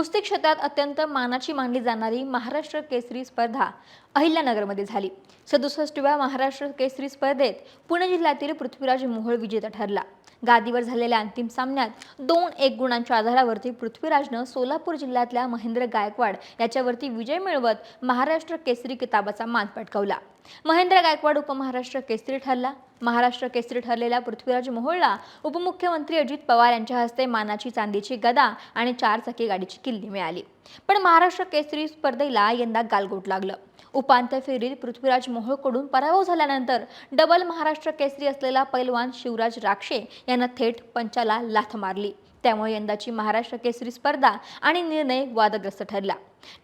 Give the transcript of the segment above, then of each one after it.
कुस्ती क्षेत्रात अत्यंत मानाची मानली जाणारी महाराष्ट्र केसरी स्पर्धा अहिल्यानगरमध्ये झाली. सदुसष्टव्या महाराष्ट्र केसरी स्पर्धेत पुणे जिल्ह्यातील पृथ्वीराज मोहोळ विजेता ठरला. गादीवर झालेल्या अंतिम सामन्यात दोन एक गुणांच्या आधारावरती पृथ्वीराजनं सोलापूर जिल्ह्यातल्या महेंद्र गायकवाड याच्यावरती विजय मिळवत महाराष्ट्र केसरी किताबाचा मान पटकावला. महेंद्र गायकवाड उपमहाराष्ट्र केसरी ठरला. महाराष्ट्र केसरी ठरलेल्या पृथ्वीराज मोहोळला उपमुख्यमंत्री अजित पवार यांच्या हस्ते मानाची चांदीची गदा आणि चार चाकी गाडीची किल्ली मिळाली. पण महाराष्ट्र केसरी स्पर्धेला यंदा गालगोट लागलं. उपांत्य फेरीत पृथ्वीराज मोहोळकडून पराभव झाल्यानंतर डबल महाराष्ट्र केसरी असलेला पैलवान शिवराज राक्षे यांना थेट पंचाला लाथ मारली. त्यामुळे यंदाची महाराष्ट्र केसरी स्पर्धा आणि निर्णय वादग्रस्त ठरला.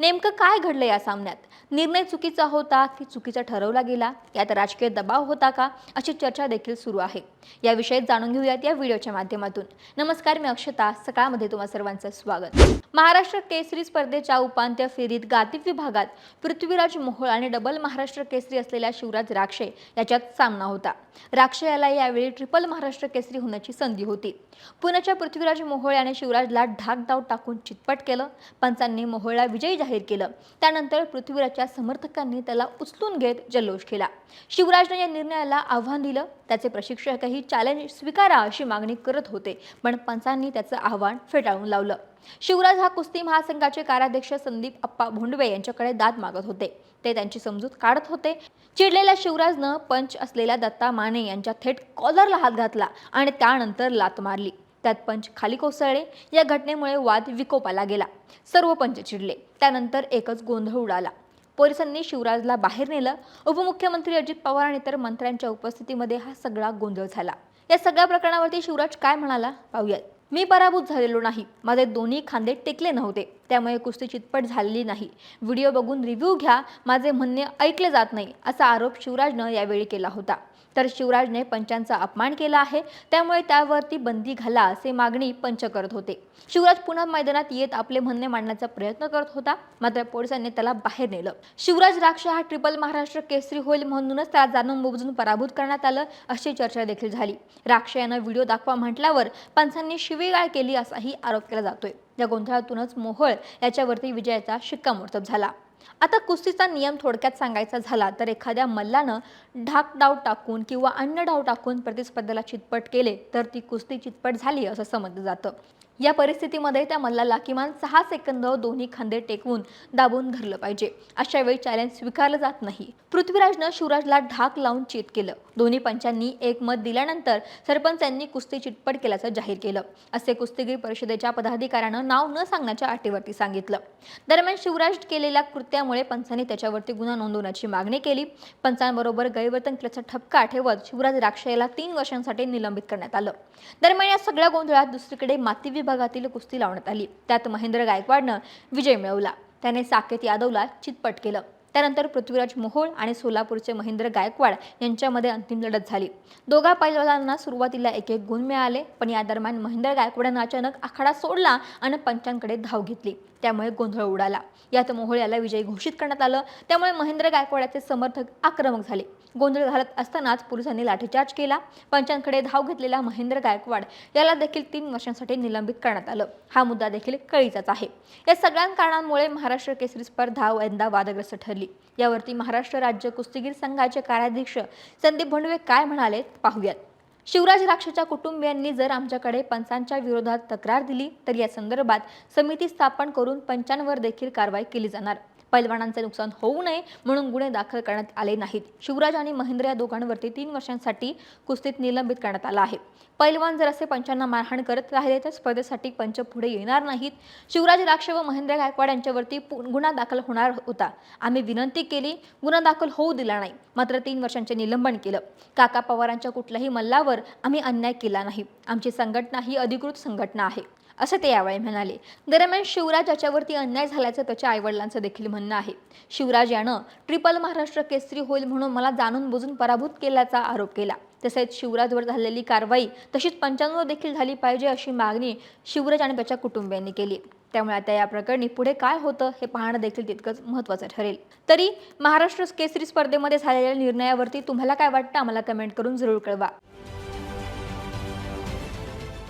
नेमकं काय घडलं या सामन्यात? निर्णय चुकीचा होता की चुकीचा ठरवला गेला? यात राजकीय दबाव होता का? अशी चर्चा देखील सुरू आहे. याविषयी जाणून घेऊयात या व्हिडिओच्या माध्यमातून. नमस्कार मी अक्षता. सकाळमध्ये तुम्हा सर्वांचं स्वागत. महाराष्ट्र केसरी स्पर्धेच्या उपांत्य फेरीत गादी विभागात पृथ्वीराज मोहोळ आणि डबल महाराष्ट्र केसरी असलेल्या शिवराज राक्षे याच्यात सामना होता. राक्षे याला यावेळी ट्रिपल महाराष्ट्र केसरी होण्याची संधी होती. पुण्याच्या पृथ्वीराज मोहोळ याने शिवराजला ढाक धाव टाकून चितपट केलं. पंचांनी मोहोळला विजय जाहीर केलं. त्यानंतर पृथ्वीराजच्या समर्थकांनी त्याला उचलून घेत जल्लोष केला. शिवराजने या निर्णयाला आव्हान दिलं. त्याचे प्रशिक्षकही चॅलेंज स्वीकारा अशी मागणी करत होते. पण पंचांनी त्याचं आव्हान फेटाळून लावलं. शिवराज हा कुस्ती महासंघाचे कार्याध्यक्ष संदीप अप्पा भोंडवे यांच्याकडे दाद मागत होते. ते त्यांची समजूत काढत होते. चिडलेल्या शिवराजनं पंच असलेल्या दत्ता माने यांच्या थेट कॉलरला हात घातला आणि त्यानंतर लात मारली. त्यात पंच खाली कोसळले. या घटनेमुळे वाद विकोपाला गेला. सर्व पंच चिडले. त्यानंतर एकच गोंधळ उडाला. पोलिसांनी शिवराजला बाहेर नेलं. उपमुख्यमंत्री अजित पवार आणि इतर मंत्र्यांच्या उपस्थितीमध्ये हा सगळा गोंधळ झाला. या सगळ्या प्रकरणावरती शिवराज काय म्हणाला पाहूयात. मी पराभूत झालेलो नाही. माझे दोन्ही खांदे टेकले नव्हते. त्यामुळे कुस्ती चितपट झालेली नाही. व्हिडिओ बघून रिव्ह्यू घ्या माझे म्हणणे ऐकले जात नाही असा आरोप शिवराजनं यावेळी केला होता. तर शिवराजने पंचांचा अपमान केला आहे त्यामुळे त्यावरती बंदी घाला असे मागणी पंच करत होते. शिवराज पुन्हा मैदानात येत आपले म्हणणे मांडण्याचा प्रयत्न करत होता मात्र पोलिसांनी त्याला बाहेर नेलं. शिवराज राक्ष हा ट्रिपल महाराष्ट्र केसरी होईल म्हणूनच त्याला जाणून बुजून पराभूत करण्यात आलं अशी चर्चा देखील झाली. राक्ष यानं व्हिडिओ दाखवा म्हटल्यावर पंचांनी शिवीगाळ केली असाही आरोप केला जातोय. या गोंधळातूनच मोहोळ याच्यावरती विजयाचा शिक्कामोर्तब झाला. आता कुस्तीचा नियम थोडक्यात सांगायचा झाला तर एखाद्या मल्लानं ढाक डाव टाकून किंवा अन्न डाव टाकून प्रतिस्पर्ध्याला चितपट केले तर ती कुस्ती चितपट झाली असं समजलं जातं. या परिस्थितीमध्ये त्या मल्लाला किमान सहा सेकंद दोन्ही खांदे टेकवून दाबून धरलं पाहिजे. अशा वेळी चॅलेंज स्वीकारलं जात नाही. पृथ्वीराजनं शिवराजला ढाक लावून चित केलं. दोन्ही पंचांनी एक मत दिल्यानंतर सरपंचांनी कुस्ती चिटपट केल्याचं जाहीर केलं. असे कुस्तीगीर परिषदेच्या पदाधिकाऱ्यानं नाव न सांगण्याच्या अटीवरती सांगितलं. दरम्यान शिवराज केलेल्या कृत्यामुळे पंचांनी त्याच्यावरती गुन्हा नोंदवण्याची मागणी केली. पंचांबरोबर गैरवर्तन केल्याचा ठपका ठेवत शिवराज राक्षयाला तीन वर्षांसाठी निलंबित करण्यात आलं. दरम्यान या सगळ्या गोंधळात दुसरीकडे माती विभागातील कुस्ती लावण्यात आली. त्यात महेंद्र गायकवाडनं विजय मिळवला. त्याने साकेत यादवला चितपट केलं. त्यानंतर पृथ्वीराज मोहोळ आणि सोलापूरचे महेंद्र गायकवाड यांच्यामध्ये अंतिम लढत झाली. दोघा पैलवानांना सुरुवातीला एक एक गुण मिळाले पण या दरम्यान महेंद्र गायकवाडांना अचानक आखाडा सोडला आणि पंचांकडे धाव घेतली. त्यामुळे गोंधळ उडाला. यात मोहोळ याला विजयी घोषित करण्यात आलं. त्यामुळे महेंद्र गायकवाडाचे समर्थक आक्रमक झाले. गोंधळ घालत असतानाच पोलिसांनी लाठीचार्ज केला. पंचांकडे धाव घेतलेला महेंद्र गायकवाड याला देखील तीन वर्षांसाठी निलंबित करण्यात आलं. हा मुद्दा देखील कळीचाच आहे. या सगळ्या कारणांमुळे महाराष्ट्र केसरी स्पर्धा यंदा वादग्रस्त ठरली. यावरती महाराष्ट्र राज्य कुस्तीगीर संघाचे कार्याध्यक्ष संदीप भोंडवे काय म्हणाले पाहूयात. शिवराज राक्षच्या कुटुंबियांनी जर आमच्याकडे पंचांच्या विरोधात तक्रार दिली तर या संदर्भात समिती स्थापन करून पंचांवर देखील कारवाई केली जाणार. पैलवानांचे नुकसान होऊ नये म्हणून गुन्हे दाखल करण्यात आले नाहीत. शिवराज आणि महेंद्र या दोघांवरती तीन वर्षांसाठी कुस्तीत निलंबित करण्यात आला आहे. पैलवान जर असे पंचांना मारहाण करत राहिले तर स्पर्धेसाठी पंच पुढे येणार नाहीत. शिवराज राक्ष व महेंद्र गायकवाड यांच्यावरती पु- गुन्हा दाखल होणार होता. आम्ही विनंती केली गुन्हा दाखल होऊ दिला नाही. मात्र तीन वर्षांचे निलंबन केलं. काका पवारांच्या कुठल्याही मल्लावर आम्ही अन्याय केला नाही. आमची संघटना ही अधिकृत संघटना आहे. असं ते यावेळी म्हणाले. दरम्यान शिवराज याच्यावरती अन्याय झाल्याचं त्याच्या आईवडिलांचं देखील म्हणणं आहे. शिवराज यानं ट्रिपल महाराष्ट्र केसरी होईल म्हणून मला जाणून बुजून पराभूत केल्याचा आरोप केला. तसेच शिवराजवर झालेली कारवाई तशीच पंचांवर देखील झाली पाहिजे अशी मागणी शिवराज आणि त्याच्या कुटुंबियांनी केली. त्यामुळे आता या प्रकरणी पुढे काय होतं हे पाहणं देखील तितकंच महत्त्वाचं ठरेल. तरी महाराष्ट्र केसरी स्पर्धेमध्ये झालेल्या निर्णयावरती तुम्हाला काय वाटतं? आम्हाला कमेंट करून जरूर कळवा.